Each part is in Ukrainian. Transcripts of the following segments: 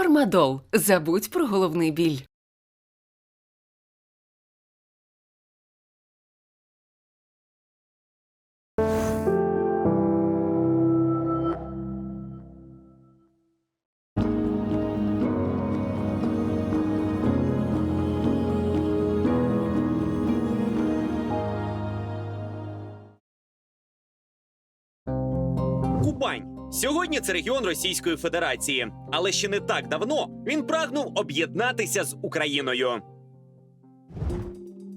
Фармадол. Забудь про головний біль. Кубань. Сьогодні це регіон Російської Федерації, але ще не так давно він прагнув об'єднатися з Україною.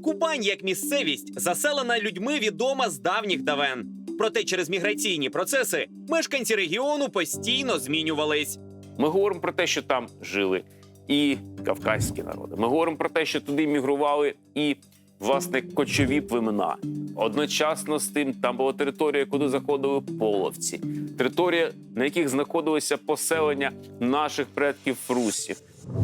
Кубань як місцевість заселена людьми відома з давніх давен. Проте через міграційні процеси мешканці регіону постійно змінювались. Ми говоримо про те, що там жили і кавказькі народи. Ми говоримо про те, що туди мігрували і власне кочові племена. Одночасно з тим там була територія, куди заходили половці, територія, на яких знаходилося поселення наших предків русів.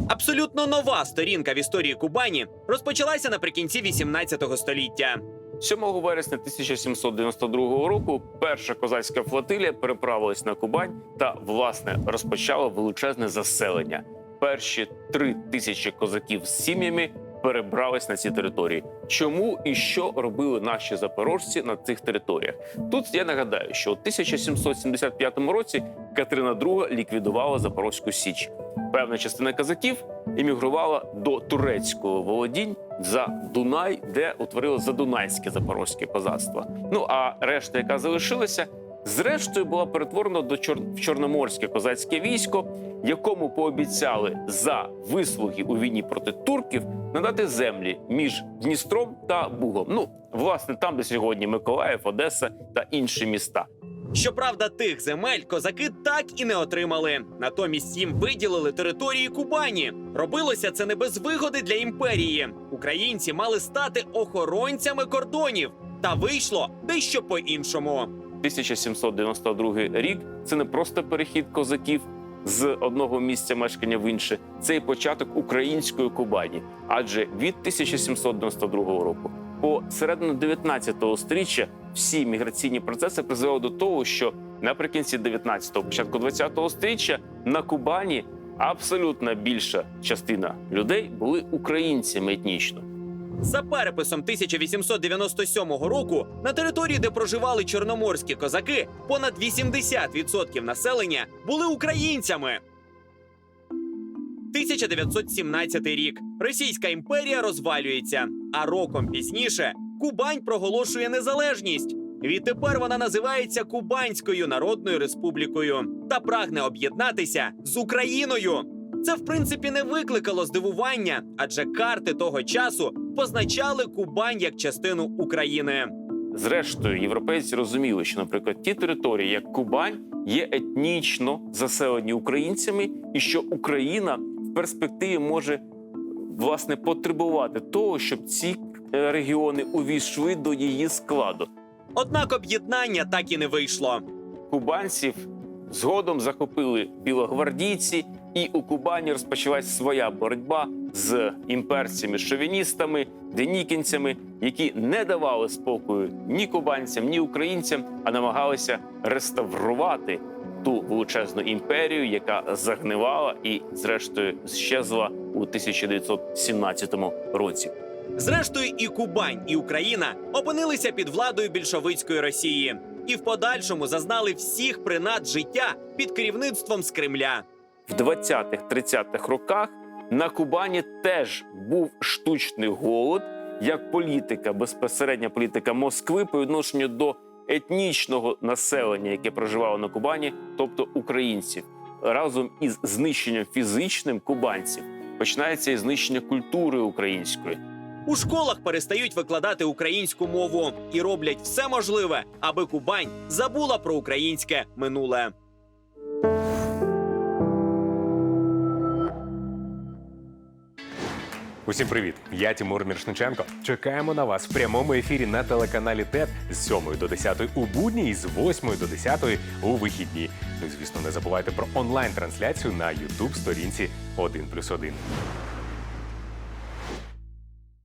Абсолютно нова сторінка в історії Кубані розпочалася наприкінці 18 століття. 7 вересня 1792 року перша козацька флотилія переправилась на Кубань та власне розпочала величезне заселення. Перші три тисячі козаків з сім'ями перебрались на ці території. Чому і що робили наші запорожці на цих територіях? Тут я нагадаю, що у 1775 році Катерина II ліквідувала Запорозьку Січ. Певна частина козаків емігрувала до турецького володінь за Дунай, де утворило задунайське запорозьке козацтво. Ну а решта, яка залишилася, зрештою була перетворена до чор... в чорноморське козацьке військо, якому пообіцяли за вислуги у війні проти турків надати землі між Дністром та Бугом. Ну, власне, там, де сьогодні Миколаїв, Одеса та інші міста. Щоправда, тих земель козаки так і не отримали. Натомість їм виділили території Кубані. Робилося це не без вигоди для імперії. Українці мали стати охоронцями кордонів. Та вийшло дещо по-іншому. 1792 рік це не просто перехід козаків з одного місця мешкання в інше, це і початок української Кубані. Адже від 1792 року по середину 19-го сторіччя всі міграційні процеси призвели до того, що наприкінці 19-го, початку 20-го сторіччя на Кубані абсолютна більша частина людей були українцями етнічно. За переписом 1897 року на території, де проживали чорноморські козаки, понад 80% населення були українцями. 1917 рік Російська імперія розвалюється, а роком пізніше Кубань проголошує незалежність. Відтепер вона називається Кубанською Народною Республікою та прагне об'єднатися з Україною. Це в принципі не викликало здивування, адже карти того часу позначали Кубань як частину України. Зрештою, європейці розуміли, що, наприклад, ті території, як Кубань, є етнічно заселені українцями, і що Україна в перспективі може власне потребувати того, щоб ці е, регіони увійшли до її складу. Однак об'єднання так і не вийшло. Кубанців згодом захопили білогвардійці, і у Кубані розпочалась своя боротьба з імперцями-шовіністами, денікінцями, які не давали спокою ні кубанцям, ні українцям, а намагалися реставрувати ту величезну імперію, яка загнивала і, зрештою, щезла у 1917 році. Зрештою, і Кубань, і Україна опинилися під владою більшовицької Росії і в подальшому зазнали всіх принад життя під керівництвом з Кремля. В 20-30-х роках на Кубані теж був штучний голод як політика, безпосередня політика Москви по відношенню до етнічного населення, яке проживало на Кубані, тобто українців, разом із знищенням фізичним кубанців починається і знищення культури української. У школах перестають викладати українську мову і роблять все можливе, аби Кубань забула про українське минуле. Усім привіт! Я Тимур Міршниченко. Чекаємо на вас в прямому ефірі на телеканалі ТЕТ з 7 до 10 у будні і з 8 до 10 у вихідні. Ну звісно, не забувайте про онлайн-трансляцію на youtube сторінці 1+,1.